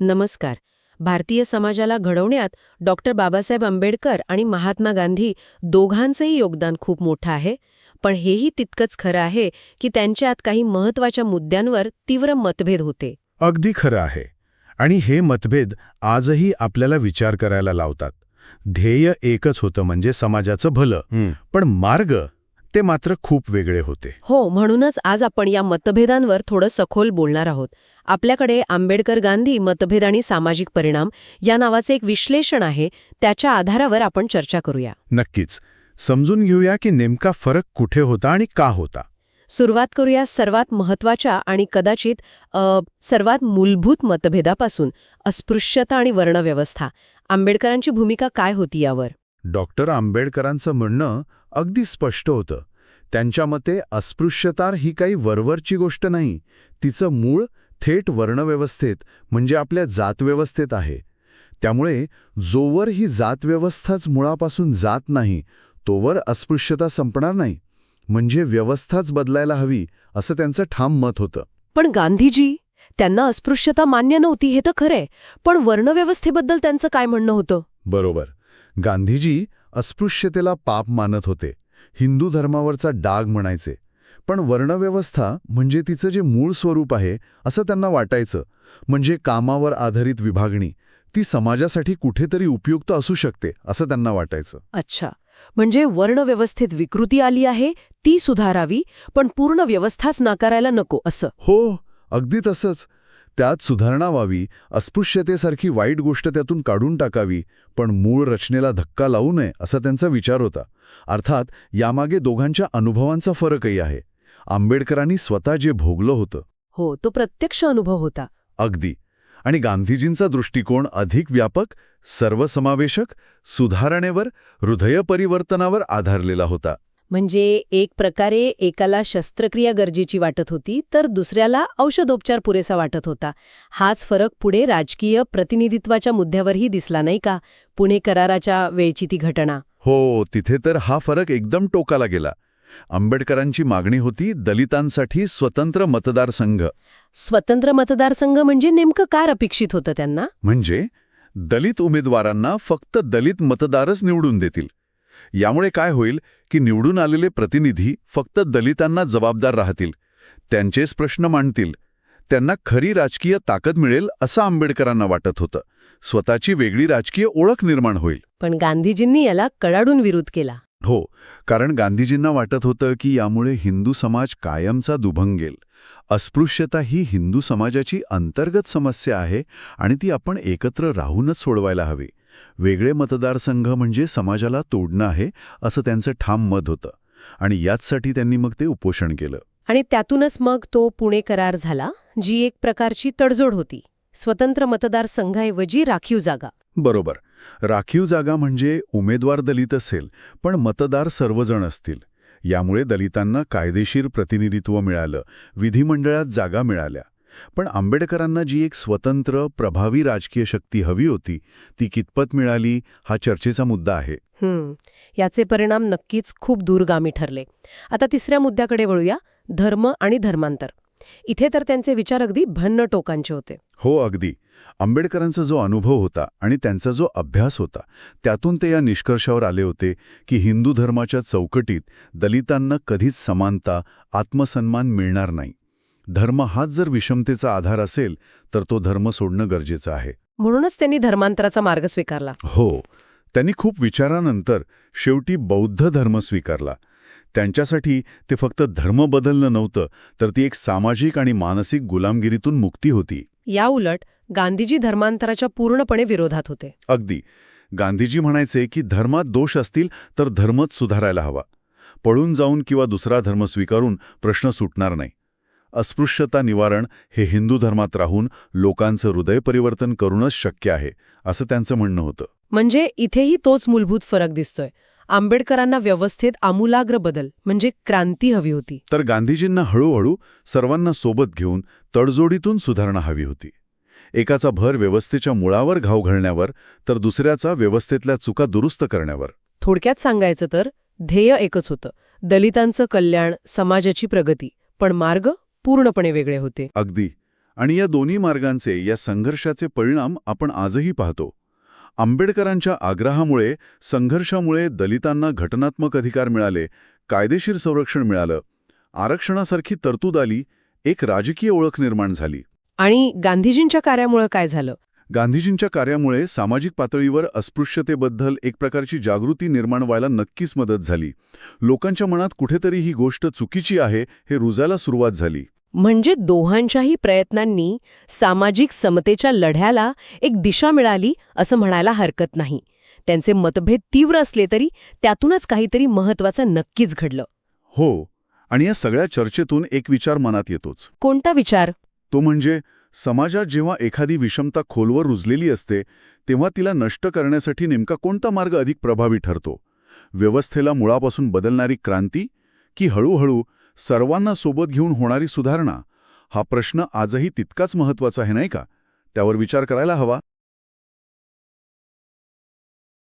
नमस्कार. भारतीय समाजाला घडवण्यात डॉक्टर बाबासाहेब आंबेडकर आणि महात्मा गांधी दोघांचंही योगदान खूप मोठं आहे. पण हेही तितकंच खरं आहे की त्यांच्यात काही महत्त्वाच्या मुद्द्यांवर तीव्र मतभेद होते. अगदी खरं आहे. आणि हे मतभेद आजही आपल्याला विचार करायला लावतात. ध्येय एकच होतं म्हणजे समाजाचं भलं. पण मार्ग ते मात्र खूप वेगळे होते. हो म्हणूनच आज आपण या मतभेदांवर थोडं सखोल बोलणार आहोत. आपल्याकडे आंबेडकर गांधी मतभेद आणि सामाजिक परिणाम या नावाचे एक विश्लेषण आहे त्याच्या आधारावर आपण चर्चा करूया. नक्कीच. समजून घेऊया की नेमका फरक कुठे होता आणि का होता. सुरुवात करूया सर्वात महत्त्वाच्या आणि कदाचित अ, सर्वात मूलभूत मतभेदापासून अस्पृश्यता आणि वर्णव्यवस्था. आंबेडकरांची भूमिका काय होती यावर? डॉक्टर आंबेडकरांचं म्हणणं अगदी स्पष्ट होतं. त्यांच्या मते अस्पृश्यता ही काही वरवरची गोष्ट नाही. तिचं मूळ थेट वर्णव्यवस्थेत म्हणजे आपल्या जातव्यवस्थेत आहे. त्यामुळे जोवर ही जातव्यवस्थाच मुळापासून जात नाही तोवर अस्पृश्यता संपणार नाही. म्हणजे व्यवस्थाच बदलायला हवी असं त्यांचं ठाम मत होतं. पण गांधीजी त्यांना अस्पृश्यता मान्य नव्हती हे तर खरंय पण वर्णव्यवस्थेबद्दल त्यांचं काय म्हणणं होतं? बरोबर. गांधीजी अस्पृश्यतेला पाप मानत होते. हिंदू धर्मावरचा डाग म्हणायचे. पण वर्णव्यवस्था म्हणजे तिचं जे मूळ स्वरूप आहे असं त्यांना वाटायचं. म्हणजे कामावर आधारित विभागणी ती समाजासाठी कुठेतरी उपयुक्त असू शकते असं त्यांना वाटायचं. अच्छा. म्हणजे वर्णव्यवस्थेत विकृती आली आहे ती सुधारावी पण पूर्ण व्यवस्थाच नाकारायला नको असं. हो अगदी तसंच. त्यात सुधारणा व्हावी अस्पृश्यतेसारखी वाईट गोष्ट त्यातून काढून टाकावी पण मूळ रचनेला धक्का लावू नये असा त्यांचा विचार होता. अर्थात यामागे दोघांच्या अनुभवांचा फरकही आहे. आंबेडकरांनी स्वतः जे भोगलं होतं. हो तो प्रत्यक्ष अनुभव होता. अगदी. आणि गांधीजींचा दृष्टिकोन अधिक व्यापक सर्वसमावेशक सुधारणेवर हृदय परिवर्तनावर आधारलेला होता. म्हणजे एक प्रकारे एकाला शस्त्रक्रिया गरजेची वाटत होती तर दुसऱ्याला औषधोपचार पुरेसा वाटत होता. हाच फरक पुढे राजकीय प्रतिनिधित्वाच्या मुद्द्यावरही दिसला नाही का? पुणे कराराच्या वेळची ती घटना. हो तिथे तर हा फरक एकदम टोकाला गेला. आंबेडकरांची मागणी होती दलितांसाठी स्वतंत्र मतदारसंघ स्वतंत्र मतदारसंघ म्हणजे नेमकं काय अपेक्षित होतं त्यांना? म्हणजे दलित उमेदवारांना फक्त दलित मतदारच निवडून देतील. यामुळे काय होईल की निवडून आलेले प्रतिनिधी फक्त दलितांना जबाबदार राहतील. त्यांचेच प्रश्न मांडतील. त्यांना खरी राजकीय ताकद मिळेल असं आंबेडकरांना वाटत होतं. स्वतःची वेगळी राजकीय ओळख निर्माण होईल. पण गांधीजींनी याला कडाडून विरोध केला. हो कारण गांधीजींना वाटत होतं की यामुळे हिंदू समाज कायमचा दुभंगेल अस्पृश्यता ही हिंदू समाजाची अंतर्गत समस्या आहे आणि ती आपण एकत्र राहूनच सोडवायला हवी. वेगळे मतदारसंघ म्हणजे समाजाला तोडणं आहे असं त्यांचं ठाम मत होतं. आणि याचसाठी त्यांनी मग ते उपोषण केलं. आणि त्यातूनच मग तो पुणे करार झाला जी एक प्रकारची तडजोड होती. स्वतंत्र मतदारसंघाऐवजी राखीव जागा. बरोबर. राखीव जागा म्हणजे उमेदवार दलित असेल पण मतदार सर्वजण असतील. यामुळे दलितांना कायदेशीर प्रतिनिधित्व मिळालं विधिमंडळात जागा मिळाल्या. पण आंबेडकरांना जी एक स्वतंत्र प्रभावी राजकीय शक्ती हवी होती ती कितपत मिळाली हा चर्चेचा मुद्दा आहे. हम्म. याचे परिणाम नक्कीच खूप दूरगामी ठरले. आता तिसऱ्या मुद्द्याकडे वळूया. धर्म आणि धर्मांतर. इथे तर त्यांचे विचार अगदी भन्न टोकांचे होते. हो अगदी. आंबेडकरांचा जो अनुभव होता आणि त्यांचा जो अभ्यास होता त्यातून ते या निष्कर्षावर आले होते की हिंदू धर्माच्या चौकटीत दलितांना कधीच समानता आत्मसन्मान मिळणार नाही. धर्म हाच जर विषमतेचा आधार असेल तर तो धर्म सोडणं गरजेचं आहे. म्हणूनच त्यांनी धर्मांतराचा मार्ग स्वीकारला. हो. त्यांनी खूप विचारानंतर शेवटी बौद्ध धर्म स्वीकारला. त्यांच्यासाठी ते फक्त धर्म बदलणं नव्हतं तर ती एक सामाजिक आणि मानसिक गुलामगिरीतून मुक्ती होती. या उलट गांधीजी धर्मांतराच्या पूर्णपणे विरोधात होते. अगदी. गांधीजी म्हणायचे की धर्मात दोष असतील तर धर्मच सुधारायला हवा. पळून जाऊन किंवा दुसरा धर्म स्वीकारून प्रश्न सुटणार नाही. अस्पृश्यता निवारण हे हिंदू धर्मात राहून लोकांचं हृदय परिवर्तन करूनच शक्य आहे असं त्यांचं म्हणणं होतं. म्हणजे इथेही तोच मूलभूत फरक दिसतोय. आंबेडकरांना व्यवस्थेत आमूलाग्र बदल म्हणजे क्रांती हवी होती. तर गांधीजींना हळूहळू सर्वांना सोबत घेऊन तडजोडीतून सुधारणा हवी होती. एकाचा भर व्यवस्थेच्या मुळावर घाव घालण्यावर तर दुसऱ्याचा व्यवस्थेतल्या चुका दुरुस्त करण्यावर. थोडक्यात सांगायचं तर ध्येय एकच होतं. दलितांचं कल्याण समाजाची प्रगती. पण मार्ग? पूर्णपणे वेगळे होते. अगदी. आणि या दोन्ही मार्गांचे या संघर्षाचे परिणाम आपण आजही पाहतो. आंबेडकरांच्या आग्रहामुळे संघर्षामुळे दलितांना घटनात्मक अधिकार मिळाले कायदेशीर संरक्षण मिळालं आरक्षणासारखी तरतूद आली एक राजकीय ओळख निर्माण झाली. आणि गांधीजींच्या कार्यामुळे काय झालं? गांधीजींच्या कार्यामुळे सामाजिक पातळीवर अस्पृश्यतेबद्दल एक प्रकारची जागृती निर्माण व्हायला नक्कीच मदत झाली. लोकांच्या मनात कुठेतरी ही गोष्ट चुकीची आहे हे रुजायला सुरुवात झाली. म्हणजे दोहांच्याही प्रयत्नांनी सामाजिक समतेच्या लढ्याला एक दिशा मिळाली असं म्हणायला हरकत नाही. त्यांचे मतभेद तीव्र असले तरी त्यातूनच काहीतरी महत्वाचं नक्कीच घडलं. हो आणि या सगळ्या चर्चेतून एक विचार मनात येतोच. कोणता विचार? तो म्हणजे समाजात जेव्हा एखादी विषमता खोलवर रुजलेली असते तेव्हा तिला नष्ट करण्यासाठी नेमका कोणता मार्ग अधिक प्रभावी ठरतो? व्यवस्थेला मुळापासून बदलणारी क्रांती की हळूहळू सर्वांना सोबत घेऊन होणारी सुधारणा हा प्रश्न आजही तितकाच महत्त्वाचा आहे नाही का? त्यावर विचार करायला हवा.